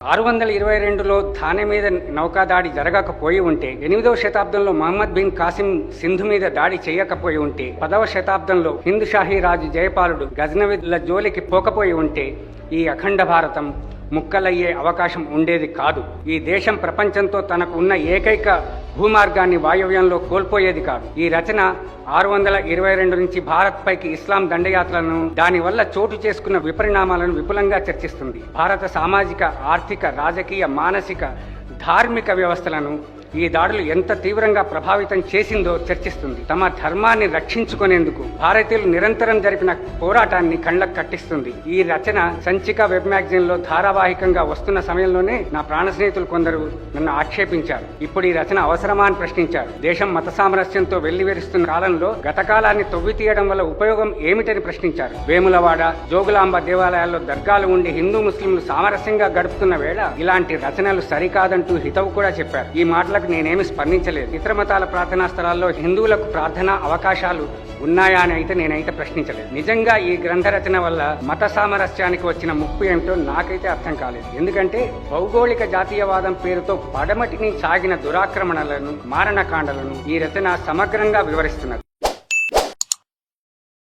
ఆరు వందల ఇరవై రెండులో థానే మీద నౌకాదాడి జరగకపోయి ఉంటే ఎనిమిదవ శతాబ్దంలో మహమ్మద్ బిన్ కాసిం సింధు మీద దాడి చేయకపోయి ఉంటే పదవ శతాబ్దంలో హిందూ షాహీ రాజు జయపాలుడు గజనవిధుల జోలికి పోకపోయి ఉంటే ఈ అఖండ భారతం ముక్కలయ్యే అవకాశం ఉండేది కాదు. ఈ దేశం ప్రపంచంతో తనకు ఉన్న ఏకైక భూమార్గాన్ని వాయవ్యంలో కోల్పోయేది కాదు. ఈ రచన ఆరు వందల ఇరవై రెండు నుంచి భారత్ పైకి ఇస్లాం దండయాత్రలను దానివల్ల చోటు చేసుకున్న విపరిణామాలను విపులంగా చర్చిస్తుంది. భారత సామాజిక ఆర్థిక రాజకీయ మానసిక ధార్మిక వ్యవస్థలను ఈ దాడులు ఎంత తీవ్రంగా ప్రభావితం చేసిందో చర్చిస్తుంది. తమ ధర్మాన్ని రక్షించుకునేందుకు భారతీయులు నిరంతరం జరిపిన పోరాటాన్ని కళ్ళకు కట్టిస్తుంది. ఈ రచన సంచిక వెబ్ మ్యాగజైన్లో ధారావాహికంగా వస్తున్న సమయంలోనే నా ప్రాణ స్నేహితులు కొందరు నన్ను ఆక్షేపించారు. ఇప్పుడు ఈ రచన అవసరమా అని ప్రశ్నించారు. దేశం మత సామరస్యంతో వెల్లివెరుస్తున్న కాలంలో గతకాలాన్ని తొవ్వి తీయడం వల్ల ఉపయోగం ఏమిటని ప్రశ్నించారు. వేములవాడ జోగులాంబ దేవాలయాల్లో దర్గాలు ఉండి హిందూ ముస్లింలు సామరస్యంగా గడుపుతున్న వేళ ఇలాంటి రచనలు సరికాదంటూ హితవు కూడా చెప్పారు. ఈ మాటలకు నేనేమి స్పందించలేదు. ఇతర మతాల ప్రార్థనా స్థలాల్లో హిందువులకు ప్రార్థనా అవకాశాలు ఉన్నాయా అని అయితే నేనైతే ప్రశ్నించలేదు. నిజంగా ఈ గ్రంథ రచన వల్ల మత సామరస్యానికి వచ్చిన ముప్పు ఏమిటో నాకైతే అర్థం కాలేదు. ఎందుకంటే భౌగోళిక జాతీయవాదం పేరుతో పడమటిని సాగిన దురాక్రమణలను మారణకాండలను ఈ రచన సమగ్రంగా వివరిస్తున్నది.